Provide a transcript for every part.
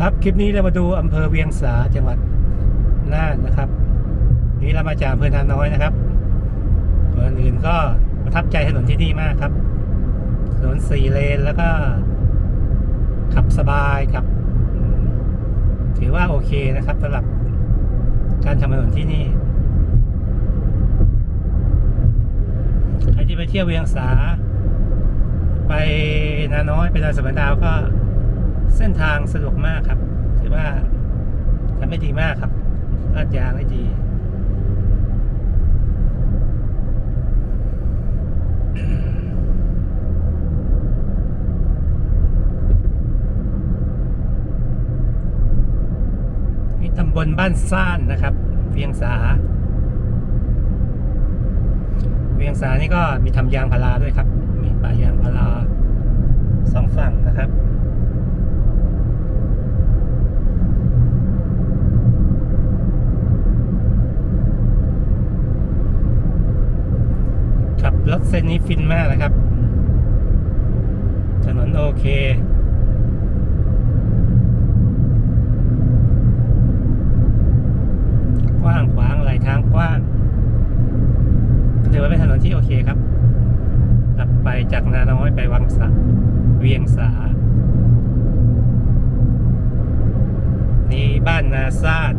ครับคลิปนี้เรามาดูอำเภอเวียงสาจังหวัดน่านนะครับ นี่เรามาจากอำเภอนาน้อยนะครับส่วนอื่นก็ประทับใจถนนที่นี่มากครับถนนสี่เลนแล้วก็ ขับสบายครับ ถือว่าโอเคนะครับสำหรับการทำถนนที่นี่ใครที่ไปเที่ยวเวียงสา ไปนาน้อยไปดอยสะเบันดาวก็ เส้นทางสะดวกมากครับถือว่าทำได้ดีมากครับลาดยางได้ดีนี่ตำบลบ้านซ่านนะครับ เวียงสา เวียงสานี่ก็มีทำยางพาราด้วยครับ มีป่ายางพาราสองฝั่งนะครับ ขับรถ เส้นนี้ฟินมากนะครับ ถนนโอเคกว้างขวางไหลทางกว้างถือว่าเป็นถนนที่โอเคครับขับไปจากนาน้อยไปวังสะเวียงสา นี่บ้านนาซาด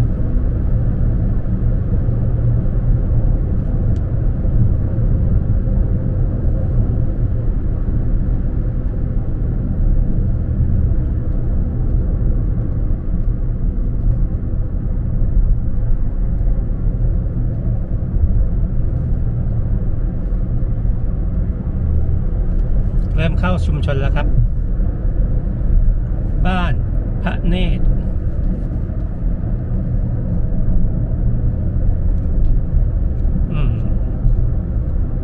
ชุมชนแล้วครับ บ้านพระเนตร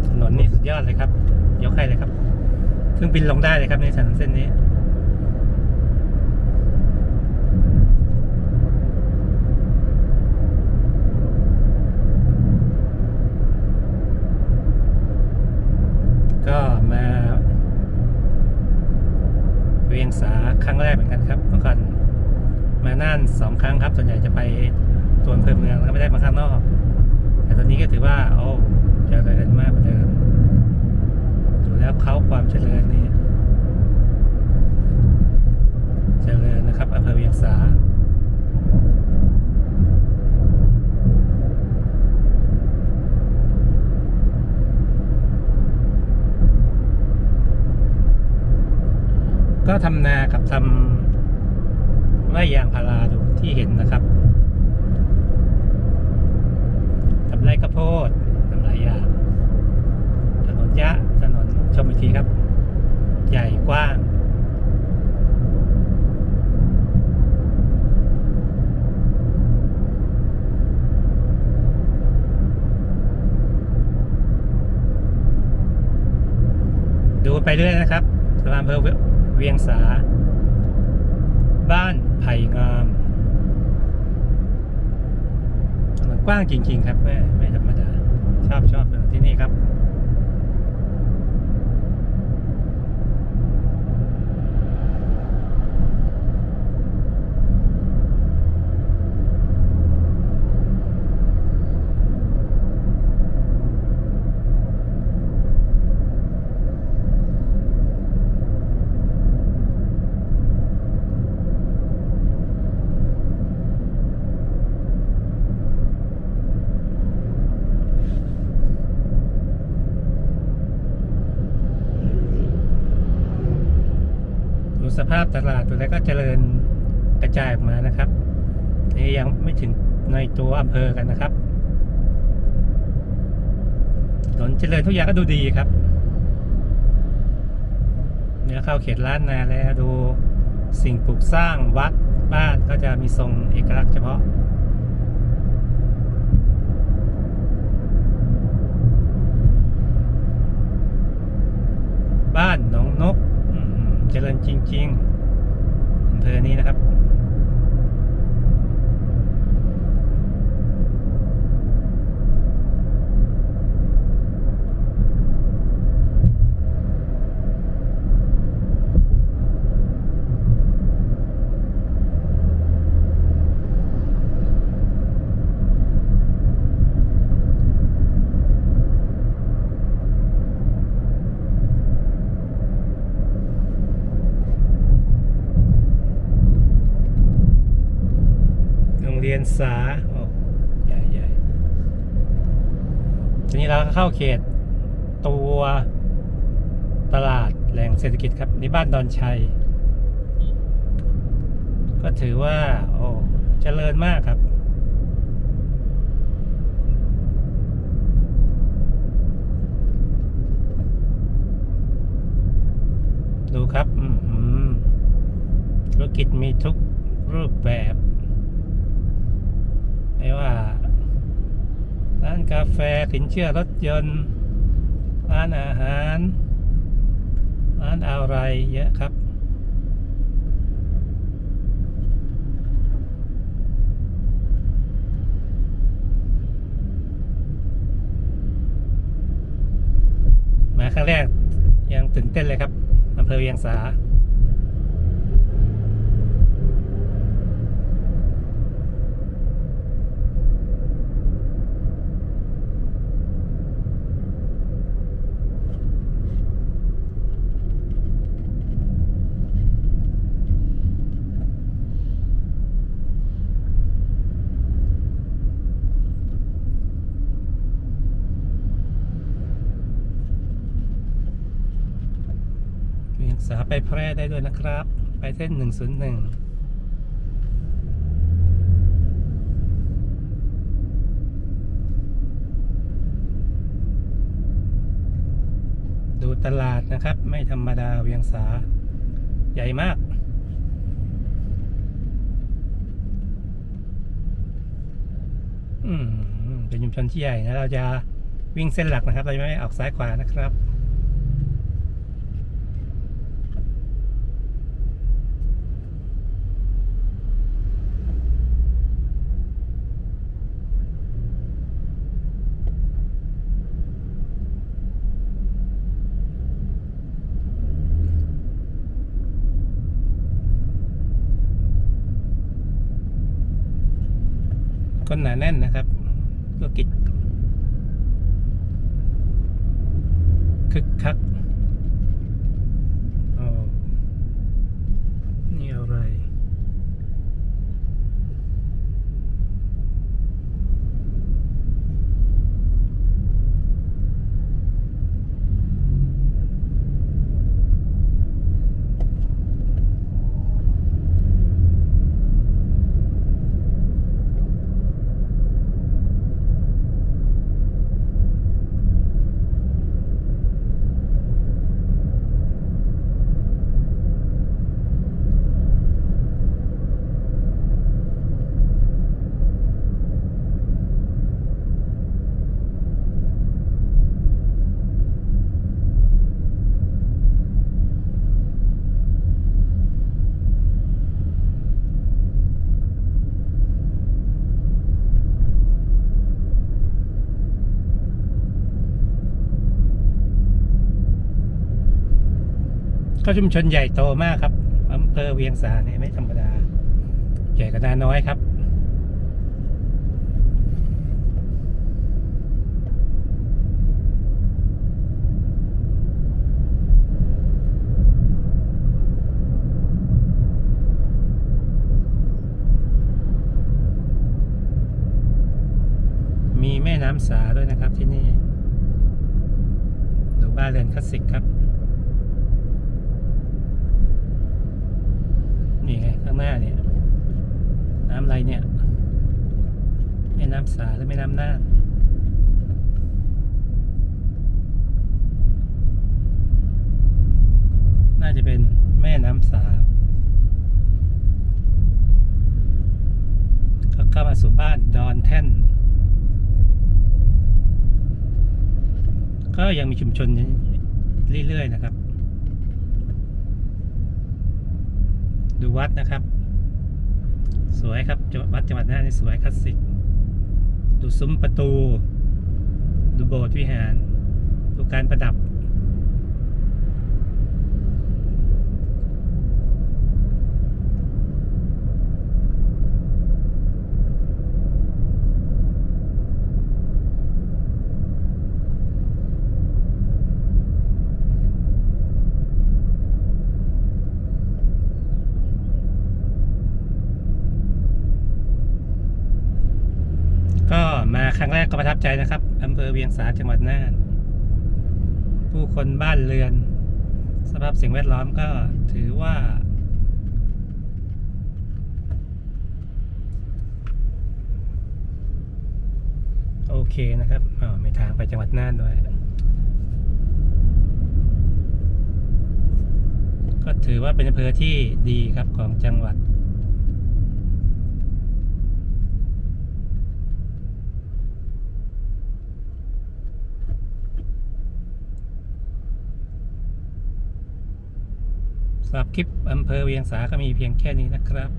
ถนนนี่สุดยอดเลยครับ ยกให้เลยครับ เครื่องบินลงได้เลยครับในถนนเส้นนี้ก็มา ษาครั้งแรกเหมือนกันครับเมื่อก่อนมาน่านสองครั้งครับ ส่วนใหญ่จะไปตัวอำเภอเมืองแล้วก็ไม่ได้มาข้างนอก แต่ตอนนี้ก็ถือว่าโอ้เจริญมากกว่าเดิมดูแล้วเขาความเจริญนี้ เจริญนะครับอำเภอเวียงสา ก็ทำนากับทำไร่ยางพาราดูที่เห็นนะครับทำไร่ข้าวโพดทำไร่ยางถนนยะถนนชมวิธีครับ ใหญ่กว้างดูไปเรื่อยนะครับสำหรับอำเภอ วียงสา บ้านไผ่งามถนนกว้างจริง ๆ ครับแม่ไม่ธรรมดา ชอบชอบถนนที่นี่ครับ ดู สภาพตลาดตัวแล้วก็เจริญกระจายออกมานะครับ นี่ยังไม่ถึงในตัวอำเภอกันนะครับถนนเจริญทุกอย่างก็ดูดีครับเนี่ยเข้าเขตล้านนาแล้วดูสิ่งปลูกสร้างวัดบ้านก็จะมีทรงเอกลักษณ์เฉพาะบ้านหนองนก เจริญจริงๆอำเภอนี้นะครับ ยนสาใหญ่ใหญ่ทีนี้เราก็เข้าเขตตัวตลาดแหล่งเศรษฐกิจครับนี่บ้านดอนชัย ก็ถือว่า โอ้เจริญมากครับ ดูครับ อืมธุรกิจมีทุกรูปแบบ ไม่ว่า ร้านกาแฟสินเชื่อรถยนต์ ร้านอาหาร ร้านอะไรเยอะครับมาครั้งแรกยังตื่นเต้นเลยครับอำเภอเวียงสา สาไปแพร่ได้ด้วยนะครับ ไปเส้น 101ดูตลาดนะครับ ไม่ธรรมดาเวียงสา ใหญ่มาก อืมเป็นชุมชนที่ใหญ่นะ เราจะวิ่งเส้นหลักนะครับ เราจะไม่ออกซ้ายขวานะครับ คนหนาแน่นนะครับธุรกิจคึกคักโอ้นี่อะไร ก็ชุมชนใหญ่โตมากครับอำเภอเวียงสาเนี่ยไม่ธรรมดา ใหญ่กว่านาน้อยครับมีแม่น้ำสาด้วยนะครับที่นี่ดูบ้านเรือนคลาสสิกครับ นี่ไงข้างหน้าเนี่ย น้ำอะไรเนี่ยแม่น้ำสาหรือแม่น้ำน่านน่าจะเป็นแม่น้ำสาก็เข้ามาสู่บ้านดอนแท่น ก็ยังมีชุมชนเรื่อยๆนะครับ ดูวัดนะครับ สวยครับวัดวัดจังหวัดน่านนี่สวยคลาสสิก ดูซุ้มประตู ดูโบสถ์วิหาร ดูการประดับ อ มาครั้งแรกก็ ประทับใจนะครับอำเภอเวียงสาจังหวัดน่านผู้คนบ้านเรือน สภาพสิ่งแวดล้อมก็ถือว่า โอเคนะครับอ๋อมีทางไปจังหวัดน่านด้วย ก็ถือว่าเป็นอำเภอที่ดีครับของจังหวัดำหรับคลิปอำเภอเวียงสาก็มีเพียงแค่นี้นะครับ